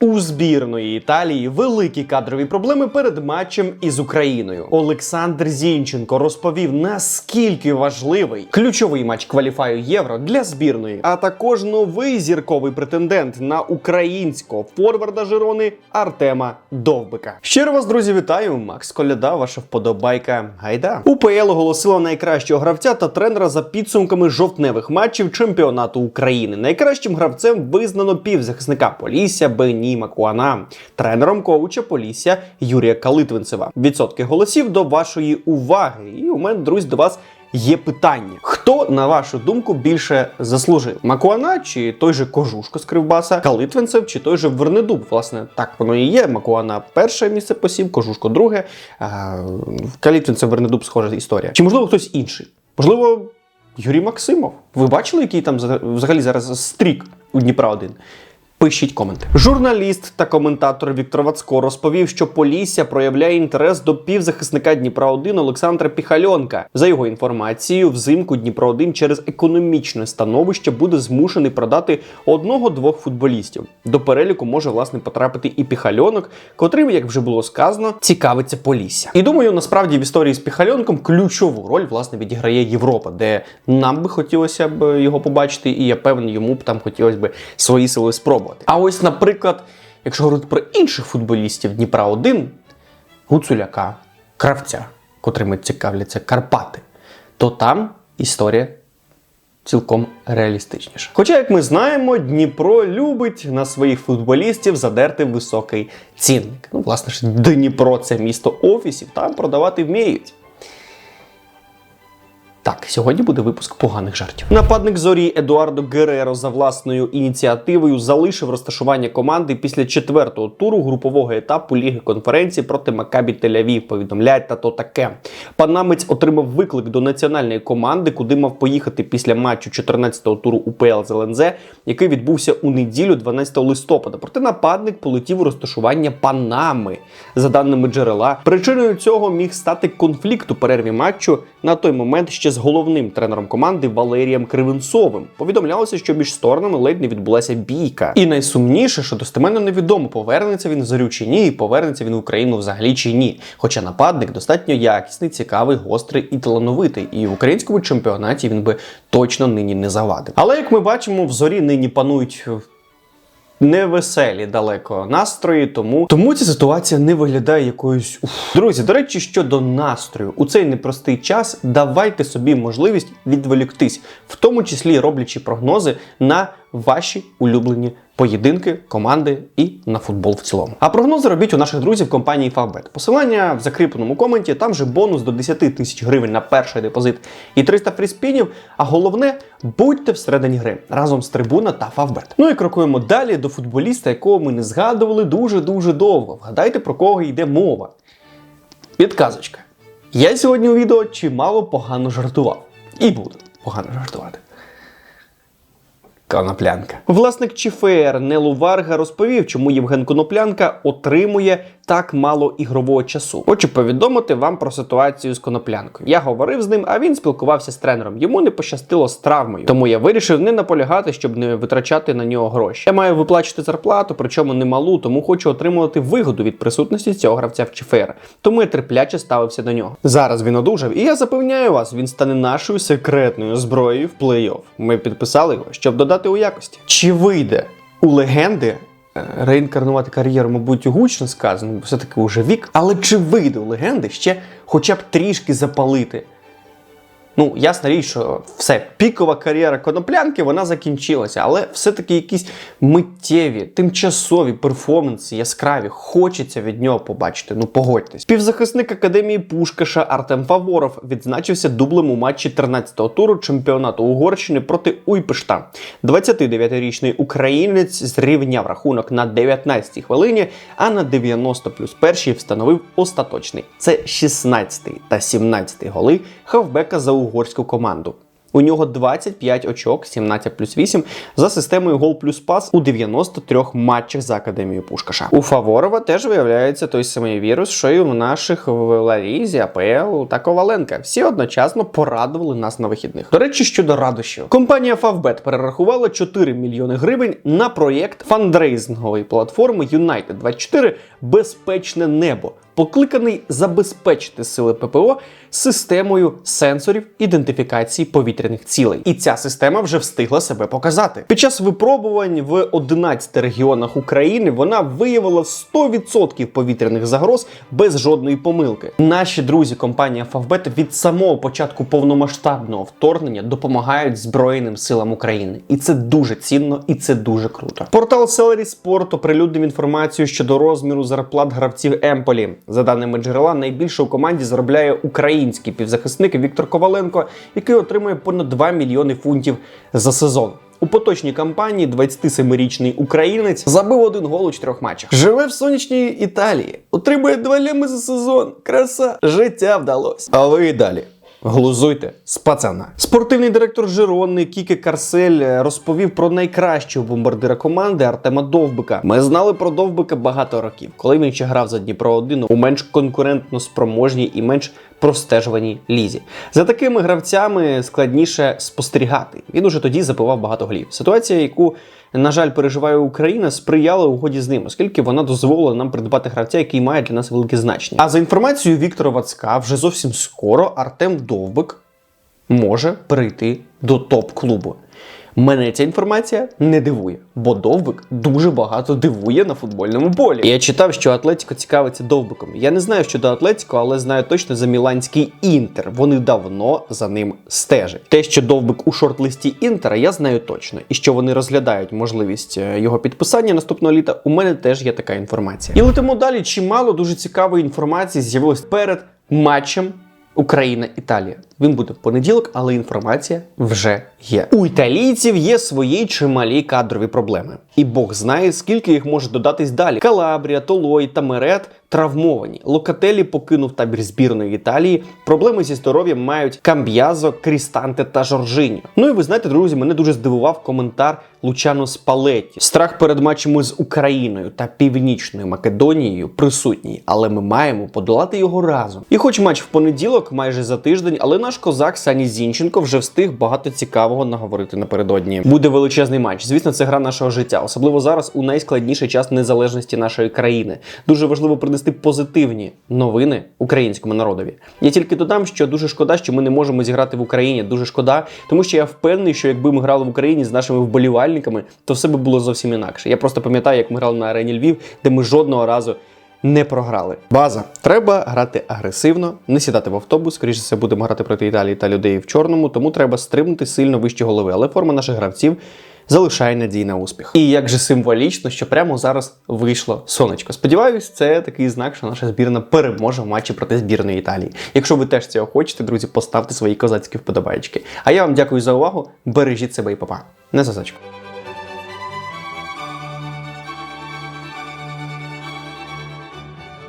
У збірної Італії великі кадрові проблеми перед матчем із Україною. Олександр Зінченко розповів, наскільки важливий ключовий матч кваліфаю євро для збірної, а також новий зірковий претендент на українського форварда Жирони Артема Довбика. Щиро вас, друзі, вітаю! Макс Коляда, ваша вподобайка. Гайда. УПЛ оголосила найкращого гравця та тренера за підсумками жовтневих матчів чемпіонату України. Найкращим гравцем визнано півзахисника Полісся Бені Макуана, тренером коуча Полісся Юрія Калитвинцева. Відсотки голосів до вашої уваги. І у мене, друзі, до вас. Є питання: хто, на вашу думку, більше заслужив? Макуана чи той же Кожушко з Кривбаса, Калитвинцев чи той же Вернедуб? Власне, так воно і є. Макуана перше місце посів, Кожушко друге. А, Калитвинцев Вернедуб схожа історія. Чи можливо хтось інший? Можливо, Юрій Максимов. Ви бачили, який там взагалі зараз стрік у Дніпра 1 Пишіть коменти. Журналіст та коментатор Віктор Вацко розповів, що Полісся проявляє інтерес до півзахисника Дніпра 1 Олександра Піхальонка. За його інформацією, взимку Дніпро 1 через економічне становище буде змушений продати одного-двох футболістів. До переліку може власне потрапити і Піхальонок, котрим, як вже було сказано, цікавиться Полісся. І думаю, насправді в історії з Піхальонком ключову роль власне відіграє Європа, де нам би хотілося б його побачити, і я певний, йому б там хотілося б свої сили спробувати. А ось, наприклад, якщо говорити про інших футболістів Дніпра 1 Гуцуляка, Кравця, котрими цікавляться Карпати, то там історія цілком реалістичніша. Хоча, як ми знаємо, Дніпро любить на своїх футболістів задерти високий цінник. Ну, власне ж, Дніпро це місто офісів, там продавати вміють. Так, сьогодні буде випуск поганих жартів. Нападник зорі Едуардо Гереро за власною ініціативою залишив розташування команди після четвертого туру групового етапу Ліги конференції проти Макабі Тель-Авів. Повідомляють та то таке. Панамець отримав виклик до національної команди, куди мав поїхати після матчу 14-го туру УПЛ з ЛНЗ, який відбувся у неділю 12 листопада. Проте нападник полетів у розташування Панами. За даними джерела, причиною цього міг стати конфлікт у перерві матчу на той момент ще з головним тренером команди Валерієм Кривенцовим. Повідомлялося, що між сторонами ледь не відбулася бійка. І найсумніше, що достеменно невідомо, повернеться він в зорю чи ні, і повернеться він в Україну взагалі чи ні. Хоча нападник достатньо якісний, цікавий, гострий і талановитий. І в українському чемпіонаті він би точно нині не завадив. Але як ми бачимо, в зорі нині панують невеселі далеко настрої, тому тому ця ситуація не виглядає якоюсь. Уф. Друзі, до речі, щодо настрою, у цей непростий час давайте собі можливість відволіктись, в тому числі роблячи прогнози на ваші улюблені поєдинки, команди і на футбол в цілому. А прогнози робіть у наших друзів компанії Favbet. Посилання в закріпленому коменті, там же бонус до 10 тисяч гривень на перший депозит і 300 фріспінів. А головне, будьте всередині гри разом з трибуна та Favbet. Ну і крокуємо далі до футболіста, якого ми не згадували дуже-дуже довго. Вгадайте, про кого йде мова. Підказочка. Я сьогодні у відео чимало погано жартував. І буду погано жартувати. Коноплянка. Власник ЧФР Нелу Варга розповів, чому Євген Коноплянка отримує так мало ігрового часу. Хочу повідомити вам про ситуацію з коноплянкою. Я говорив з ним, а він спілкувався з тренером. Йому не пощастило з травмою, тому я вирішив не наполягати, щоб не витрачати на нього гроші. Я маю виплачувати зарплату, причому немалу, тому хочу отримувати вигоду від присутності цього гравця в ЧФР. Тому я терпляче ставився до нього. Зараз він одужав, і я запевняю вас, він стане нашою секретною зброєю в плей-офф. Ми підписали його, щоб додати у якості. Чи вийде у легенди? е, Реінкарнувати кар'єру, мабуть, гучно сказано, бо все-таки уже вік. Але чи вийде у легенди ще хоча б трішки запалити? Ну, ясна річ, що все, пікова кар'єра коноплянки вона закінчилася, але все-таки якісь миттєві, тимчасові перформанси, яскраві, хочеться від нього побачити. Ну погодьтесь. Півзахисник академії Пушкаша Артем Фаворов відзначився дублем у матчі 13-го туру чемпіонату Угорщини проти Уйпешта. 29-річний українець зрівняв рахунок на 19-й хвилині, а на 90 плюс першій встановив остаточний. Це 16-й та 17-й голи хавбека за угорську команду. У нього 25 очок, 17 плюс 8, за системою гол плюс пас у 93 матчах за академією Пушкаша. У Фаворова теж виявляється той самий вірус, що і в наших в Ларізі, АПЛ та Коваленка. Всі одночасно порадували нас на вихідних. До речі, щодо радощів, компанія Favbet перерахувала 4 мільйони гривень на проєкт фандрейзингової платформи United 24 Безпечне небо. Покликаний забезпечити сили ППО системою сенсорів ідентифікації повітряних цілей, і ця система вже встигла себе показати. Під час випробувань в 11 регіонах України вона виявила 100% повітряних загроз без жодної помилки. Наші друзі, компанія Favbet від самого початку повномасштабного вторгнення допомагають Збройним силам України, і це дуже цінно і це дуже круто. Портал Celery Sport оприлюднив інформацію щодо розміру зарплат гравців Емполі. За даними джерела, найбільше у команді заробляє український півзахисник Віктор Коваленко, який отримує понад 2 мільйони фунтів за сезон. У поточній кампанії 27-річний українець забив один гол у чотирьох матчах. Живе в сонячній Італії, отримує два лями за сезон. Краса, життя вдалося. А ви і далі. Глузуйте з пацана. Спортивний директор Жирони Кіке Карсель е, розповів про найкращого бомбардира команди Артема Довбика. Ми знали про Довбика багато років, коли він ще грав за Дніпро 1 у менш конкурентно спроможній і менш простежуваній лізі. За такими гравцями складніше спостерігати. Він уже тоді забивав багато голів. Ситуація, яку на жаль, переживає Україна, сприяла угоді з ним, оскільки вона дозволила нам придбати гравця, який має для нас велике значення. А за інформацією Віктора Вацка, вже зовсім скоро Артем Довбик може перейти до топ-клубу. Мене ця інформація не дивує, бо Довбик дуже багато дивує на футбольному полі. Я читав, що Атлетіко цікавиться Довбиком. Я не знаю щодо Атлетіко, але знаю точно за міланський інтер. Вони давно за ним стежать. Те, що Довбик у шорт-листі інтера, я знаю точно. І що вони розглядають можливість е, його підписання наступного літа. У мене теж є така інформація. І летимо далі. Чимало дуже цікавої інформації з'явилось перед матчем Україна-Італія. Він буде в понеділок, але інформація вже є. У італійців є свої чималі кадрові проблеми, і Бог знає, скільки їх може додатись далі. Калабрія, Толой та Мерет травмовані. Локателі покинув табір збірної Італії. Проблеми зі здоров'ям мають Камб'язо, Крістанте та Жоржиньо. Ну і ви знаєте, друзі, мене дуже здивував коментар Лучано Спалетті. Страх перед матчами з Україною та Північною Македонією присутній, але ми маємо подолати його разом. І хоч матч в понеділок, майже за тиждень, але наш козак Сані Зінченко вже встиг багато цікавого наговорити напередодні. Буде величезний матч. Звісно, це гра нашого життя, особливо зараз у найскладніший час незалежності нашої країни. Дуже важливо принести позитивні новини українському народові. Я тільки додам, що дуже шкода, що ми не можемо зіграти в Україні. Дуже шкода, тому що я впевнений, що якби ми грали в Україні з нашими вболівальниками, то все би було зовсім інакше. Я просто пам'ятаю, як ми грали на арені Львів, де ми жодного разу не програли. База. Треба грати агресивно, не сідати в автобус. Скоріше все будемо грати проти Італії та людей в чорному, тому треба стрибнути сильно вище голови. Але форма наших гравців залишає надій на успіх. І як же символічно, що прямо зараз вийшло сонечко. Сподіваюсь, це такий знак, що наша збірна переможе в матчі проти збірної Італії. Якщо ви теж цього хочете, друзі, поставте свої козацькі вподобайки. А я вам дякую за увагу. Бережіть себе і папа. Не засачку.